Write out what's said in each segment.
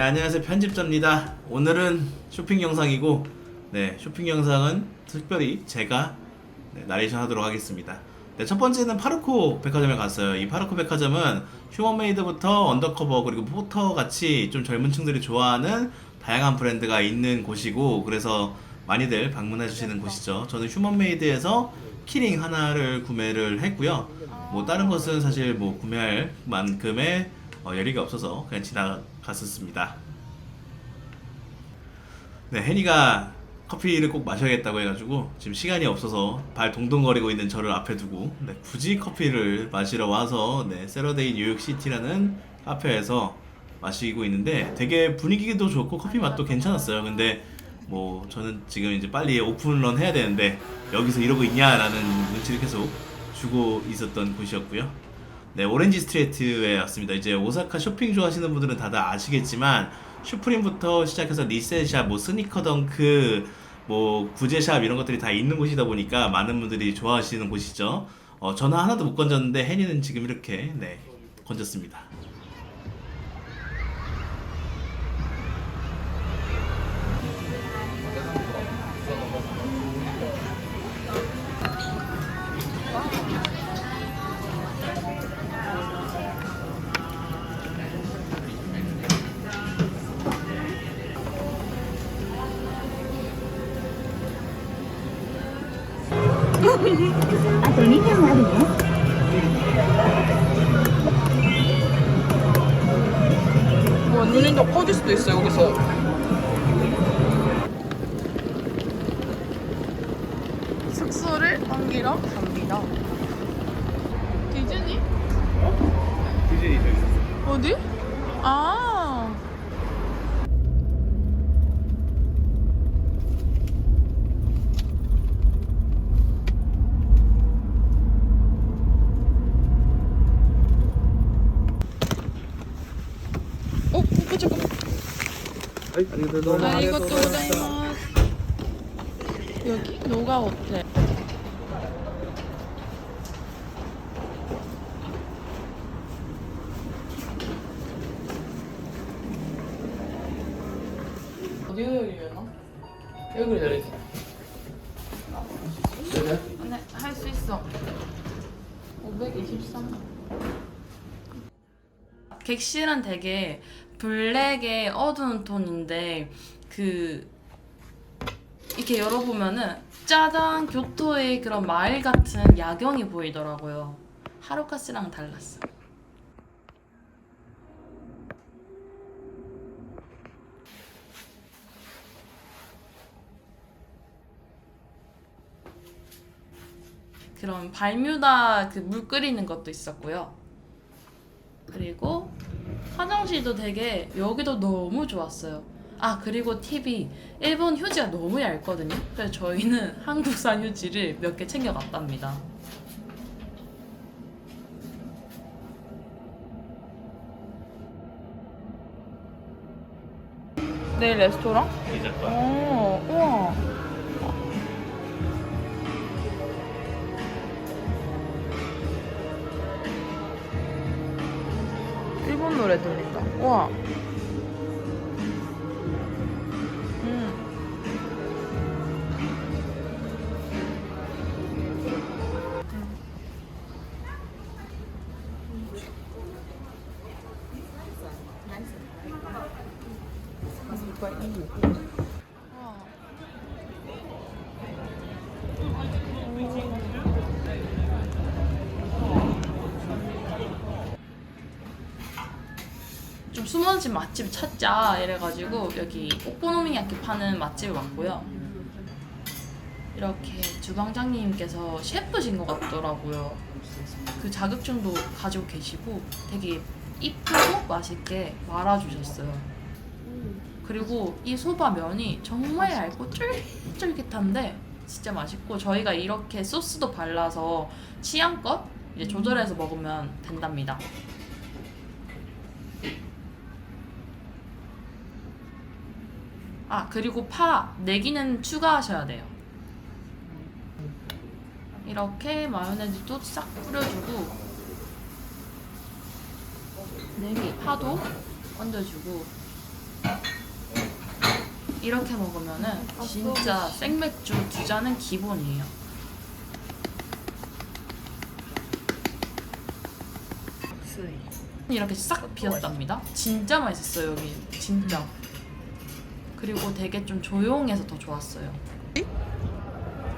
안녕하세요 편집자입니다. 오늘은 쇼핑 영상이고 네 쇼핑 영상은 특별히 제가 네, 나레이션 하도록 하겠습니다. 네, 첫 번째는 파르코 백화점에 갔어요. 이 파르코 백화점은 휴먼메이드부터 언더커버 그리고 포터 같이 좀 젊은 층들이 좋아하는 다양한 브랜드가 있는 곳이고 그래서 많이들 방문해 주시는 곳이죠. 저는 휴먼메이드에서 키링 하나를 구매를 했고요. 뭐 다른 것은 사실 뭐 구매할 만큼의 어, 여리가 없어서 그냥 지나 갔었습니다. 네, 혜니가 커피를 꼭 마셔야겠다고 해가지고 지금 시간이 없어서 발 동동거리고 있는 저를 앞에 두고 네, 굳이 커피를 마시러 와서 네, 세러데이 뉴욕시티라는 카페에서 마시고 있는데 되게 분위기도 좋고 커피 맛도 괜찮았어요. 근데 뭐 저는 지금 이제 빨리 오픈런 해야 되는데 여기서 이러고 있냐라는 눈치를 계속 주고 있었던 곳이었고요. 네, 오렌지 스트레이트에 왔습니다. 이제 오사카 쇼핑 좋아하시는 분들은 다들 아시겠지만 슈프림부터 시작해서 리셋샵, 뭐 스니커 덩크, 뭐 구제샵 이런 것들이 다 있는 곳이다 보니까 많은 분들이 좋아하시는 곳이죠. 어, 저는 하나도 못 건졌는데 혜니는 지금 이렇게 네 건졌습니다. あと2分あるよ。 뭐 눈이 더 커질 수도 있어 여기서. 숙소를 옮기러 갑니다. 디즈니? 디즈니 저기 있었어. 어디? 아. 아, 이것도 오자이마스. 여기 노가 호텔. 어디가 열리려나? 여기 열리지. 네, 할 수 있어. 523. 객실은 되게 블랙의 어두운 톤인데 그 이렇게 열어보면은 짜잔 교토의 그런 마을 같은 야경이 보이더라고요. 하루카스랑 달랐어. 그런 발뮤다 그 물 끓이는 것도 있었고요. 화장실도 되게 여기도 너무 좋았어요. 아 그리고 팁이 일본 휴지가 너무 얇거든요. 그래서 저희는 한국산 휴지를 몇 개 챙겨갔답니다. 내일 레스토랑? 리자과. 어, 우와. 노래 들린다. 우와. 음. 우 숨어진 맛집 찾자 이래가지고 여기 오코노미야키 파는 맛집을 왔고요. 이렇게 주방장님께서 셰프신 것 같더라고요. 그 자격증도 가지고 계시고 되게 이쁘고 맛있게 말아주셨어요. 그리고 이 소바 면이 정말 얇고 쫄깃쫄깃한데 진짜 맛있고 저희가 이렇게 소스도 발라서 취향껏 이제 조절해서 먹으면 된답니다. 아 그리고 파 내기는 추가하셔야 돼요. 이렇게 마요네즈도 싹 뿌려주고 내기 파도 얹어주고 이렇게 먹으면은 진짜 생맥주 두 잔은 기본이에요. 이렇게 싹 비었답니다. 진짜 맛있었어요 여기 진짜. 그리고 되게 좀 조용해서 더 좋았어요.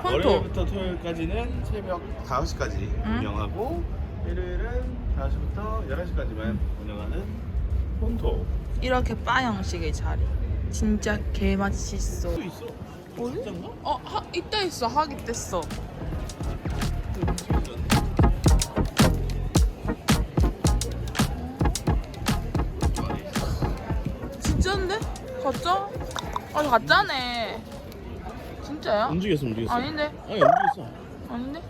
월요일부터 토요일까지는 새벽 5시까지 운영하고 일요일은 5시부터 11시까지만 운영하는 폰토 이렇게 바 형식의 자리. 진짜 개 맛있어. 또 있어 어디? 어, 하, 이때 있어. 하기 뗐어. 진짜인데? 가짜? 아니 가짜네. 진짜야? 움직였어 움직였어 아닌데? 아니 움직였어 아닌데?